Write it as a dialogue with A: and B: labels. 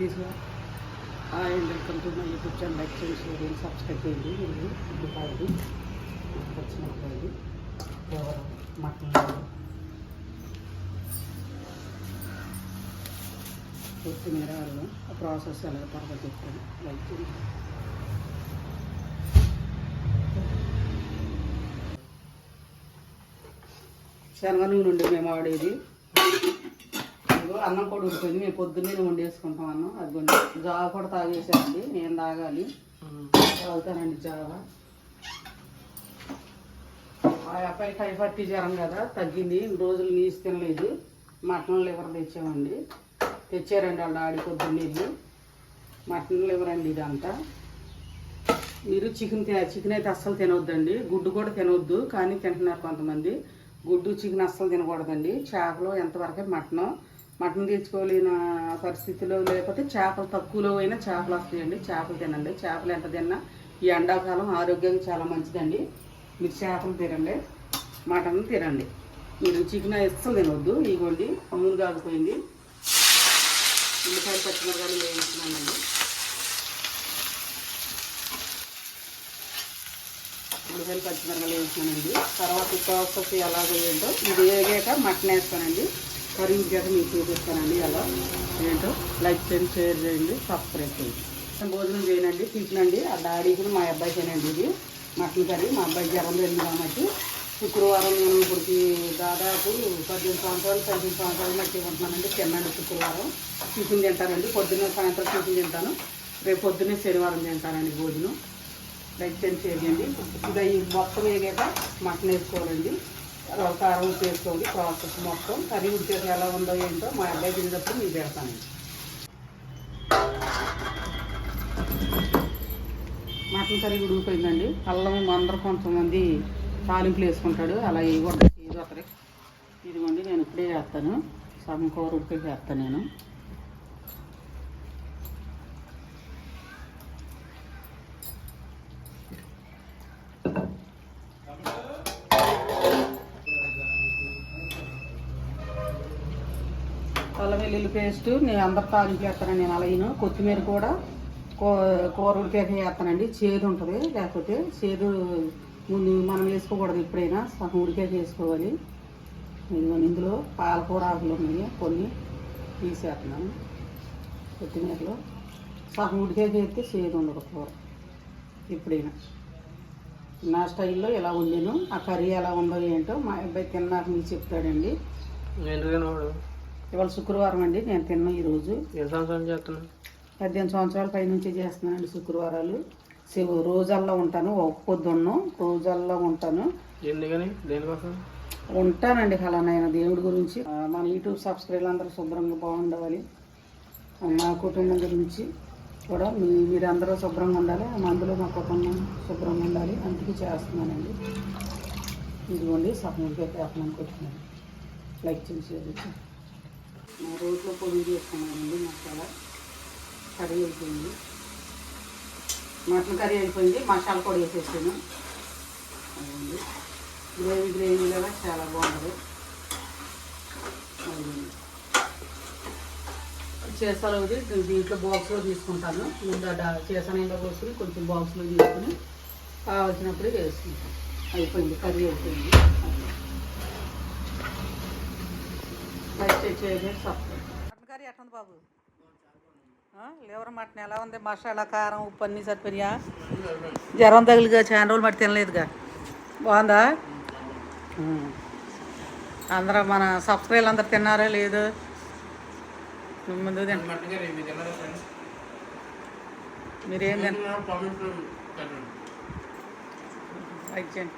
A: Please and welcome to my YouTube channel. Like చేయండి share చేయండి subscribe చేయండి. ఇది ఉల్లిపాయలు పచ్చిమిరపకాయలు ఎవరు మటన్ కొత్తిమీర అల్లం. ఆ ప్రాసెస్ ఎలా త్వరగా చెప్తాను. లైక్ చేయండి. శనగ నూనె ఉండి మేము ఆడేది అన్నం కూడా ఉడిపోయింది మేము పొద్దున్నే వండేసుకుంటాం అన్నం. అది కొంచెం జావ కూడా తాగేసానండి నేను తాగాలి. తాగుతానండి జావ. ఆ జ్వరం కదా తగ్గింది. ఇన్ని రోజులు నీసు తినలేదు. Mutton liver తెచ్చామండి. తెచ్చారండి వాళ్ళ ఆడి పొద్దున్నీళ్ళు మటన్ లివర్ అండి ఇదంతా. మీరు చికెన్ చికెన్ అయితే అస్సలు తినవద్దండి గుడ్డు కూడా తినవద్దు కానీ తింటున్నారు కొంతమంది. గుడ్డు చికెన్ అస్సలు తినకూడదండి. చేపలు ఎంతవరకు మటన్. మటన్ తెచ్చుకోలేని పరిస్థితిలో లేకపోతే చేపలు తక్కువలో అయినా చేపలు వస్తాయండి. చేపలు తినండి. చేపలు ఎంత తిన్నా ఈ ఎండాకాలం ఆరోగ్యానికి చాలా మంచిదండి. మీరు చేపలు తినండి. మటన్ తినండి. మీరు చికెన్ అస్సలు తినవద్దు ఇగోండి నూనె కాగిపోయింది. ఉల్లిపాయలు పచ్చిమిరకాయలు వేయించుకున్నానండి. ఉల్లిపాయలు పచ్చిమిరకాయలు వేసానండి తర్వాత ప్రాసెస్ ఎలాగో ఏంటో ఇది వేగాక మటన్ వేస్తానండి. కర్రీ ఉడికాక మీకు చూపిస్తానండి ఎలా ఏంటో? లైక్ చేయండి షేర్ చేయండి సబ్స్క్రైబ్ చేయండి. భోజనం చేయనండి తీసినండి ఆ డాడీ కూడా మా అబ్బాయి తినండి ఇది. Mutton curry. మా అబ్బాయి జ్వరం వెళ్ళింది కాబట్టి శుక్రవారం నేను ఇప్పటికి దాదాపు పద్దెనిమిది సంవత్సరాలు పదిహేను సంవత్సరాలు నాకు ఉంటున్నానండి తిన్నాను శుక్రవారం. టిఫిన్ తింటానండి. పొద్దున్న సాయంత్రం టిఫిన్ తింటాను. రేపు పొద్దున్నే శనివారం తింటానండి భోజనం. లైక్ చేయండి షేర్ చేయండి. ఇది మొత్తం వేగాక మటన్ వేసుకోవాలండి కారం చేసుకోండి ప్రాసెస్ మొత్తం. కర్రీ ఉడికేసి ఎలా ఉందో ఏంటో మా అబ్బాయి తినేటప్పుడు మీకు పెడతాను. మటన్ కర్రీ ఉడికిపోయిందండి. అల్లం అందరూ కొంతమంది తాలింపులు వేసుకుంటాడు. అలా వేయకూడదు ఇది ఒకరి ఇదిగోండి నేను ఇప్పుడే చేస్తాను సగం కూర ఉడికే చేస్తాను నేను. అల్లం వెల్లుల్లి పేస్ట్ నేను అందరు తాలింపు వేస్తానండి నేను అలాగను కొత్తిమీర కూడా కూర ఉడికాక వేస్తానండి చేదు ఉంటుంది లేకపోతే చేదు ముందు మనం వేసుకోకూడదు ఎప్పుడైనా. సగం ఉడికాక వేసుకోవాలి ఇందులో పాలకూర ఆకులు ఉన్నాయి కొన్ని తీసేస్తున్నాను. కొత్తిమీరలో సగం ఉడికాక వేస్తే చేదు ఉండదు కూర ఎప్పుడైనా. నా స్టైల్లో ఎలా వండాను ఆ కర్రీ ఎలా ఉందో ఏంటో మా అబ్బాయి తిన్నాక మీకు చెప్తాడండి.
B: తినవాడు
A: ఇవాళ శుక్రవారం అండి నేను తిన్నా ఈరోజు.
B: సంవత్సరాలు చేస్తున్నాను
A: పద్దెనిమిది సంవత్సరాల పై నుంచి చేస్తున్నానండి శుక్రవారాలు. శివ రోజల్లా ఉంటాను ఒక పొద్దున్న రోజల్లా ఉంటాను.
B: ఎందుకని? దేనికోసం?
A: ఉంటానండి అలా నేను దేవుడి గురించి. మన యూట్యూబ్ సబ్స్క్రైబర్లు అందరూ శుభ్రంగా బాగుండాలి. మా కుటుంబం గురించి కూడా మీ మీరందరూ శుభ్రంగా ఉండాలి. మందులో మా కుటుంబం శుభ్రంగా ఉండాలి. అందుకే చేస్తున్నానండి. ఇదిగోండి సపరేట్గా పేపర్ కొట్టుకున్నాను. లైక్ చేసి రోట్లో పొడి చేసుకున్నానండి మసాలా కర్రీ అయిపోయింది. మటన్ కర్రీ అయిపోయింది. మసాలా పొడి వేసేసాను. అదండి గ్రేవీ గ్రేవీ లాగా చాలా బాగుంటుంది అదండి చేసాలు దీంట్లో బాక్స్లో తీసుకుంటాను. ముందు చేసానైనా కోసుకుని కొంచెం బాక్స్లో తీసుకుని కావాల్సినప్పుడు వేసుకుంటాను అయిపోయింది. కర్రీ అయిపోయింది. మటన్ కర్రీ ఎట్లుంది బాబు? లివర్ మటన్ ఎలా ఉంది? మసాలా కారం ఉప్పు అన్నీ సరిపోయా జ్వరం తగిలిగా చాలా రోజులు మట్టి తినలేదుగా. బాగుందా. అందరూ మన సబ్స్క్రైబర్లు అందరు తిన్నారా లేదు ముందు మీరేం లైక్ చేయండి.